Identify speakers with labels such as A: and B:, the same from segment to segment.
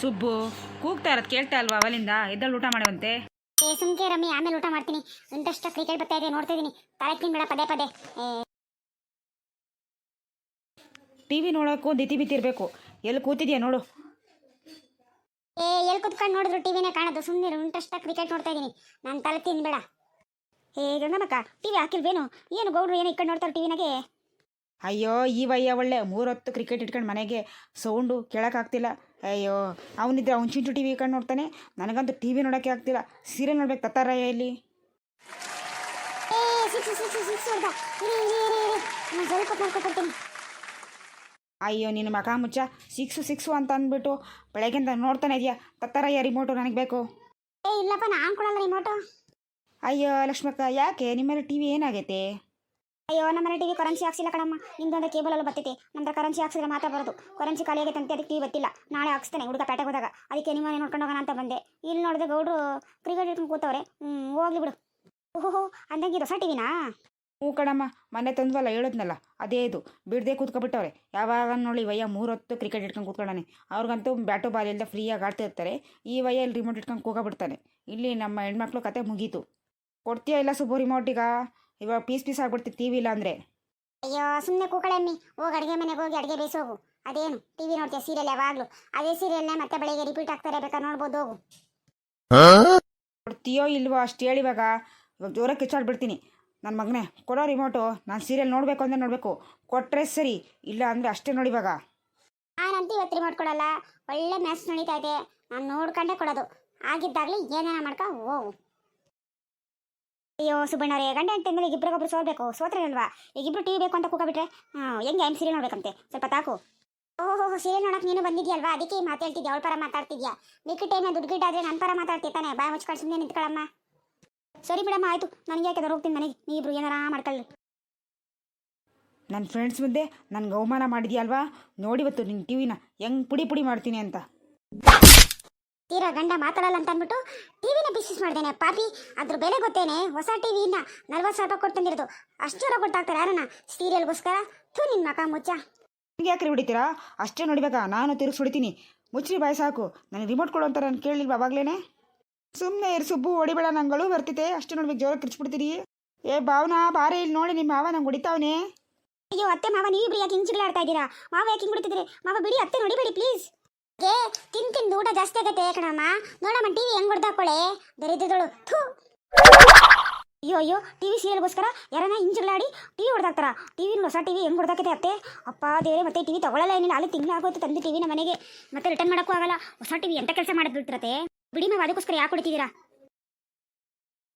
A: ಸುಬ್ಬು ಕೂಗ್ತಾ ಇರೋದು ಕೇಳ್ತಾ ಅಲ್ವಾ ಅವಲಿಂದ ಎದ್ದಲ್ಲಿ ಊಟ ಮಾಡುವಂತೆ.
B: ಏ ಸುಮ್ಕೆ ರಮ್ಮಿ ಆಮೇಲೆ ಊಟ ಮಾಡ್ತೀನಿ. ಇಂಟ್ರೆಸ್ಟ್ ಕ್ರಿಕೆಟ್ ಬರ್ತಾ ಇದೆ ನೋಡ್ತಾ ಇದೀನಿ. ತಲೆ ತಿನ್ಬೇಡ ಪದೇ ಪದೇ.
A: ಟಿ ವಿ ನೋಡೋಕ್ಕೂ ದಿತಿ ಬಿತ್ತಿರಬೇಕು ಎಲ್ಲಿ ಕೂತಿದ್ಯಾ ನೋಡು.
B: ಏ ಎಲ್ಲಿ ಕೂತ್ಕೊಂಡು ನೋಡಿದ್ರು ಟಿವಿನೇ ಕಾಣೋದು? ಸುಮ್ಮನೆ ಇಂಟ್ರೆಸ್ಟ್ ಕ್ರಿಕೆಟ್ ನೋಡ್ತಾ ಇದೀನಿ. ನಾನು ತಲೆ ತಿನ್ಬೇಡ. ಏ ಗಂಗಮ್ಮಕ್ಕ ಟಿವಿ ಹಾಕಿಲ್ವೇನು? ಏನು ಗೌಡ್ರು ಏನು ಇಕ್ಕಂಡು ನೋಡ್ತಾರೆ ಟಿವಿನಾಗೆ?
A: ಅಯ್ಯೋ ಈ ವಯ್ಯ ಒಳ್ಳೆ ಮೂರೊತ್ತು ಕ್ರಿಕೆಟ್ ಇಟ್ಕೊಂಡು ಮನೆಗೆ ಸೌಂಡು ಕೇಳೋಕ್ಕಾಗ್ತಿಲ್ಲ ಅಯ್ಯೋ ಅವನಿದ್ರೆ ಅವ್ನು ಚಿಂಟು ಟಿ ವಿ ಕಂಡು ನೋಡ್ತಾನೆ ನನಗಂತೂ ಟಿ ವಿ ನೋಡೋಕ್ಕೆ ಆಗ್ತಿಲ್ಲ. ಸೀರಿಯಲ್ ನೋಡ್ಬೇಕು ತತ್ತಾರಯ್ಯ ಇಲ್ಲಿ. ಅಯ್ಯೋ ನಿನ್ನ ಮಖ ಮುಚ್ಚ. ಸಿಕ್ಸು ಸಿಕ್ಸು ಅಂತ ಅಂದ್ಬಿಟ್ಟು ಬೆಳಗ್ಗೆಂದ ನೋಡ್ತಾನೆ ಇದೆಯಾ. ತತ್ತಾರಯ್ಯ ರಿಮೋಟು ನನಗೆ ಬೇಕು.
B: ಏ ಇಲ್ಲಪ್ಪ ನಾನು ಕೊಡಲ್ಲ ರಿಮೋಟು
A: ಅಯ್ಯೋ ಲಕ್ಷ್ಮಕ್ಕ ಯಾಕೆ? ನಿಮ್ಮಲ್ಲಿ ಟಿ ವಿ ಏನಾಗೈತೆ?
B: ಅಯ್ಯೋ, ನಮ್ಮ ಮನೆ ಟಿವಿ ಕರೆನ್ಸಿ ಹಾಕ್ಸಿಲ್ಲ ಕಣಮ್ಮ. ನಿಮ್ದೊಂದು ಕೇಬಲ್ ಅಲ್ಲಿ ಬರ್ತೈತೆ ನಮ್ದು ಕರೆನ್ಸಿ ಹಾಕ್ಸಿದ್ರೆ ಮಾತ್ರ ಬರೋದು. ಕರೆನ್ಸಿ ಖಾಲಿ ಆಗೈತೆ ಅಂತ ಅದಕ್ಕೆ ಟಿವಿ ಬತ್ತಿಲ್ಲ ನಾಳೆ ಹಾಕ್ಸ್ತಾನೆ ಹುಡುಗ ಪೇಟೆಗೆ ಹೋದಾಗ. ಅದಕ್ಕೆ ನಿಮ್ಮನೆ ನೋಡ್ಕೊಂಡು ಹೋಗೋಣ ಅಂತ ಬಂದೆ. ಇಲ್ಲಿ ನೋಡಿದ್ರೆ ಗೌಡ್ರು ಕ್ರಿಕೆಟ್ ಇಟ್ಕೊಂಡು ಕೂತವ್ರೆ. ಹ್ಞೂ ಹೋಗ್ಲಿ ಬಿಡು. ಓಹೋ ಅಂದಂಗೆ ಹೊಸ ಟಿವಿನಾ
A: ಹ್ಞೂ ಕಣಮ್ಮ, ಮೊನ್ನೆ ತಂದ್ವಲ್ಲ, ಹೇಳೋದ್ನಲ್ಲ. ಅದೇ ಇದು. ಬಿಡದೆ ಕೂತ್ಕೊಬಿಟ್ಟವ್ರೆ. ಯಾವಾಗ ನೋಡಿ ವಯ್ಯ ಮೂರೊತ್ತು ಕ್ರಿಕೆಟ್ ಇಟ್ಕೊಂಡು ಕೂತ್ಕೊಂಡಾನೆ. ಅವ್ರಿಗಂತೂ ಬ್ಯಾಟು ಬಾಲ್ ಇಲ್ಲದೆ ಫ್ರೀಯಾಗಿ ಆಡ್ತಿರ್ತಾರೆ ಈ ವಯ್ಯ ಇಲ್ಲಿ ರಿಮೋಟ್ ಇಟ್ಕೊಂಡು ಕೂಗೋಬಿಡ್ತಾನೆ ಇಲ್ಲಿ ನಮ್ಮ ಹೆಣ್ಮಕ್ಳು ಕತೆ ಮುಗೀತು. ಕೊಡ್ತೀಯಾ ಇಲ್ಲ ಸುಬ್ಬು ರಿಮೋಟಿಗ ಇವಾಗ ಪೀಸ್ ಪೀಸ್ ಆಗ್ಬಿಡ್ತೀವಿ ಟಿ ವಿ ಇಲ್ಲ ಅಂದರೆ.
B: ಅಯ್ಯೋ ಸುಮ್ಮನೆ ಕೂಕಳಮ್ಮಿ ಹೋಗಿ ಅಡುಗೆ ಮನೆಗೆ ಹೋಗಿ ಅಡುಗೆ ಬೇಯಿಸೋಗು ಅದೇನು? ಟಿವಿ ನೋಡ್ತೀಯ ಸೀರಿಯಲ್ ಯಾವಾಗಲೂ? ಅದೇ ಸೀರಿಯಲ್ನೇ ಮತ್ತೆ ಬೆಳಿಗ್ಗೆ ರಿಪೀಟ್ ಆಗ್ತಾರೆ ಬೇಕಾದ್ರೆ ನೋಡ್ಬೋದು ಹೋಗು.
A: ಕೊಡ್ತೀಯೋ ಇಲ್ವೋ ಅಷ್ಟು ಹೇಳಿ ಇವಾಗ. ಇವಾಗ ಜೋರ ಕಿಚ್ಚಾಡ್ಬಿಡ್ತೀನಿ. ನನ್ನ ಮಗನೇ ಕೊಡೋ ರಿಮೋಟು ನಾನು ಸೀರಿಯಲ್ ನೋಡಬೇಕು ಅಂದರೆ ನೋಡಬೇಕು. ಕೊಟ್ಟರೆ ಸರಿ ಇಲ್ಲ ಅಂದರೆ ಅಷ್ಟೇ ನೋಡಿ ಇವಾಗ.
B: ನಾನಂತೂ ಇವತ್ತು ರಿಮೋಟ್ ಕೊಡಲ್ಲ. ಒಳ್ಳೆ ಮ್ಯಾಚ್ ನಡೀತಾ ಇದೆ. ನಾನು ನೋಡ್ಕೊಂಡೇ ಕೊಡೋದು. ಆಗಿದ್ದಾಗಲಿ ಏನೇನ ಮಾಡ್ಕೊ ಹೋಗು. ಅಯ್ಯೋ, ಸುಬ್ಬಣ್ಣರೇ, ಗಂಡ ಹೆಂಡತಿ ಈಗ ಇಬ್ಬರಿಗೊಬ್ರು ಸೋಲ್ಬೇಕು. ಸೋತ್ರೇನಲ್ವಾ? ಈಗ ಇಬ್ರು ಟಿವಿ ಬೇಕು ಅಂತ ಕೂಗಬಿಟ್ರೆ ಹೆಂಗೆ ಏನು ಸೀರಿಯಲ್ ನೋಡ್ಬೇಕಂತೆ? ಸ್ವಲ್ಪ ತಾಕು. ಓಹೋ ಸೀರಿಯಲ್ ನೋಡಕ್ಕೆ ನೀನು ಬಂದಿದ್ಯಲ್ವಾ? ಅದಕ್ಕೆ ಮಾತಾಡ್ತಿದ್ಯಾ ಅವಳ ಪರ ಮಾತಾಡ್ತಿದ್ಯಾ? ಮಿಕ್ಕ ಟೈಮ್ ದುಡ್ಡು ಗಿಡ್ಡಾದ್ರೆ ನನ್ನ ಪರ ಮಾತಾಡ್ತಿರ್ತಾನೆ. ಬಾಯ್ ಮುಚ್ಕೊಂಡು ಸುಮ್ಮನೆ ನಿಂತ್ಕೊಳ್ಳಮ್ಮ ಸರಿ ಮೇಡಮ್ ಆಯಿತು. ನನಗೆ ಯಾಕೆ ಹೋಗ್ತೀನಿ ಮನೆಗೆ? ನೀವಿಬ್ರು ಏನಾರ ಮಾಡ್ಕೊಳ್ಳಿ.
A: ನನ್ನ ಫ್ರೆಂಡ್ಸ್ ಮುಂದೆ ನನಗೆ ಅವಮಾನ ಮಾಡಿದ್ಯಲ್ವಾ? ನೋಡಿವತ್ತು ನಿನ್ನ ಟಿವಿನ ಹೆಂಗೆ ಪುಡಿ ಪುಡಿ ಮಾಡ್ತೀನಿ ಅಂತ.
B: ತೀರಾ ಗಂಡ ಮಾತಾಡಲ್ಲ ಅಂತ ಅಂದ್ಬಿಟ್ಟು ಟಿವಿನ ಬಿಸ್ನೆಸ್ ಮಾಡ್ದೇನೆ. ಪಾಪಿ ಅದ್ರ ಬೆಲೆ ಗೊತ್ತೇನೆ. ಹೊಸ ಟಿವಿನ ನಲ್ವತ್ತು ಸಾವಿರ ರೂಪಾಯಿ ಕೊಟ್ಟು ತಂದಿರೋದು. ಅಷ್ಟು ಜೋರ ಕೊಟ್ಟಾಗ್ತಾರೆ ಯಾರನ್ನ? ಸೀರಿಯಲ್ಗೋಸ್ಕರ? ಥೂ ನಿನ್ನ ಮಕ ಮುಚ್ಚ.
A: ಹಿಂಗೆ ಯಾಕ್ರಿ ಹೊಡಿತೀರಾ? ಅಷ್ಟೇ ನೋಡಿಬೇಕಾ? ನಾನು ತಿರುಗಿಸಿ ಹೊಡಿತೀನಿ ಮುಚ್ಚಿ ಬಾಯ್ ಸಾಕು. ನನಗೆ ರಿಮೋಟ್ ಕೊಡು ಅಂತ ನಾನು ಕೇಳಿಲ್ವ ಅವಾಗ್ಲೇನೆ? ಸುಮ್ಮನೆ ಇರು ಸುಬ್ಬು ಹೊಡಿಬೇಡ ನಂಗಳು ಬರ್ತಿದೆ ಅಷ್ಟೇ ನೋಡ್ಬೇಕು ಜೋರ ಕಿರ್ಚ್ಬಿಡ್ತೀರಿ ಏ ಭಾವನಾ ಬಾರೆ ಇಲ್ಲಿ ನೋಡಿ ನಿಮ್ಮ ಮಾವ ನಂಗೆ ಹೊಡಿತಾವನೆ.
B: ಅಯ್ಯೋ ಅತ್ತೆ ಮಾವ ನೀವಿಬ್ರು ಯಾಕೆ ಹಿಂಗ್ ಆಡ್ತಾ ಇದ್ದೀರಾ? ಮಾವ ಯಾಕೆ ಹಿಂಗೆ ಬಿಡ್ತಿದ್ದೀರಿ ಮಾವ ಬಿಡಿ ಅತ್ತೆ ನೋಡಿಬೇಡಿ ಪ್ಲೀಸ್. ತಿಂದು ಊಟ ಜಾಸ್ತಿ ಆಗತ್ತೆ ಕಣಮ್ಮ. ನೋಡಮ್ಮ ಟಿವಿ ಹೆಂಗ್ ಹೊಡ್ದಾಕೊಳ್ಳೆ ದರಿದ್ರದಳು. ಥೂ. ಅಯ್ಯೋ ಅಯ್ಯೋ ಟಿವಿ ಸೀರಿಯಲ್ಗೋಸ್ಕರ ಯಾರನ್ನ ಇಂಜುಗಳಾಡಿ ಟಿವಿ ಹೊಡೆದಾಕ್ತಾರ? ಟಿವಿ ಹೊಸ ಟಿವಿ ಹೆಂಗ್ ಹೊಡೆದಾಕತ್ತೆ ಅತ್ತೆ? ಅಪ್ಪ, ದೇವ್ರೆ, ಮತ್ತೆ ಟಿವಿ ತಗೊಳ್ಳಲ್ಲ ಏನಿಲ್ಲ ಅಲ್ಲಿ ತಿಂಗಳು ತಂದು ತಂದು ನಮ್ಮ ಮನೆಗೆ. ಮತ್ತೆ ರಿಟರ್ನ್ ಮಾಡೋಕ್ಕೂ ಆಗಲ್ಲ. ಹೊಸ ಟಿವಿ ಎಂತ ಕೆಲಸ ಮಾಡೋದು ಬಿಡ್ತಿರತ್ತೆ ಬಿಡಿ ನಾವು ಅದಕ್ಕೋಸ್ಕರ ಯಾಕೆ ಹೊಡಿತಿದ್ದೀರಾ?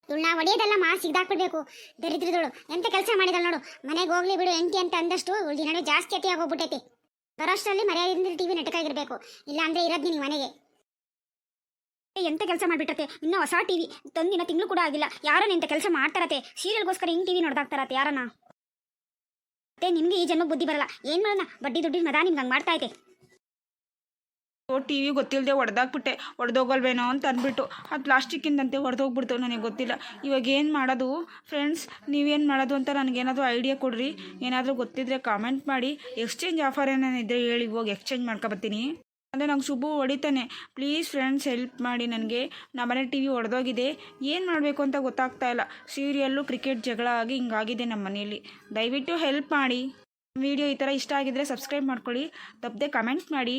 B: ದುಳ್ಳ ಹೊಡೆಯೋದಲ್ಲ ಮಾ, ಸಿಗ್ದಾಕ್ಬಿಡ್ಬೇಕು. ದರಿದ್ರದಳು. ಎಂತ ಕೆಲಸ ಮಾಡಿದಳು ನೋಡು. ಮನೆಗೆ ಹೋಗ್ಲಿ ಬಿಡು ಎಂಟಿ ಅಂತ ಅಂದಷ್ಟು ದಿನ ಜಾಸ್ತಿ ಅತಿ ಆಗೋಗ್ಬಿಟ್ಟೈತಿ. ಬರೋಷ್ಟರಲ್ಲಿ ಮರ್ಯಾದೆಯಿಂದ ಟಿವಿ ನೆಟ್ಟಕಾಗಿರ್ಬೇಕು ಇಲ್ಲ ಅಂದ್ರೆ ಇರೋದ್ ನಿನ್ ಮನೆಗೆ ಎಂತ ಕೆಲಸ ಮಾಡ್ಬಿಟ್ಟತೆ? ಇನ್ನ ಹೊಸ ಟಿವಿ ತಂದಿನ ತಿಂಗಳು ಕೂಡ ಆಗಿಲ್ಲ. ಯಾರನ್ನ ಇಂಥ ಕೆಲಸ ಮಾಡ್ತಾರತೆ. ಸೀರಿಯಲ್ಗೋಸ್ಕರ ಹಿಂಗ್ ಟಿವಿ ನೋಡ್ದಾಗ್ತಾರತ್ತೆ ಯಾರನ್ನ? ಮತ್ತೆ ನಿಮ್ಗೆ ಈ ಜನ್ಮ ಬುದ್ಧಿ ಬರಲ್ಲ. ಏನ್ ಮಾಡೋಣ? ಬಡ್ಡಿ ದುಡ್ಡಿನ ಮದ ನಿಮ್ಗೆ ಹಂಗೆ ಮಾಡ್ತಾ ಐತೆ
A: ಟಿ ವಿ ಗೊತ್ತಿಲ್ಲದೆ ಹೊಡೆದಾಕ್ಬಿಟ್ಟೆ ಹೊಡೆದೋಗಲ್ವೇನೋ ಅಂತ ಅಂದ್ಬಿಟ್ಟು. ಅದು ಪ್ಲಾಸ್ಟಿಕ್ಕಿಂದಂತೆ ಹೊಡೆದೋಗ್ಬಿಡ್ತು ನನಗೆ ಗೊತ್ತಿಲ್ಲ. ಇವಾಗ ಏನು ಮಾಡೋದು? ಫ್ರೆಂಡ್ಸ್, ನೀವೇನು ಮಾಡೋದು ಅಂತ ನನಗೇನಾದರೂ ಐಡಿಯಾ ಕೊಡ್ರಿ. ಏನಾದರೂ ಗೊತ್ತಿದ್ರೆ ಕಾಮೆಂಟ್ ಮಾಡಿ. ಎಕ್ಸ್ಚೇಂಜ್ ಆಫರ್ ಏನೇನಿದ್ರೆ ಹೇಳಿ ಹೋಗಿ ಎಕ್ಸ್ಚೇಂಜ್ ಮಾಡ್ಕೊಬತ್ತೀನಿ ಅಂದರೆ ನಂಗೆ ಶುಭು ಹೊಡಿತಾನೆ. ಪ್ಲೀಸ್ ಫ್ರೆಂಡ್ಸ್, ಹೆಲ್ಪ್ ಮಾಡಿ ನನಗೆ. ನಮ್ಮನೆ ಟಿ ವಿ ಹೊಡೆದೋಗಿದೆ ಏನು ಮಾಡಬೇಕು ಅಂತ ಗೊತ್ತಾಗ್ತಾ ಇಲ್ಲ. ಸೀರಿಯಲ್ಲು, ಕ್ರಿಕೆಟ್ ಜಗಳ ಆಗಿ ಹಿಂಗಾಗಿದೆ ನಮ್ಮ ಮನೆಯಲ್ಲಿ ದಯವಿಟ್ಟು ಹೆಲ್ಪ್ ಮಾಡಿ. ವಿಡಿಯೋ ಈ ಥರ ಇಷ್ಟ ಆಗಿದ್ದರೆ ಸಬ್ಸ್ಕ್ರೈಬ್ ಮಾಡ್ಕೊಳ್ಳಿ. ತಪ್ಪದೆ ಕಮೆಂಟ್ ಮಾಡಿ.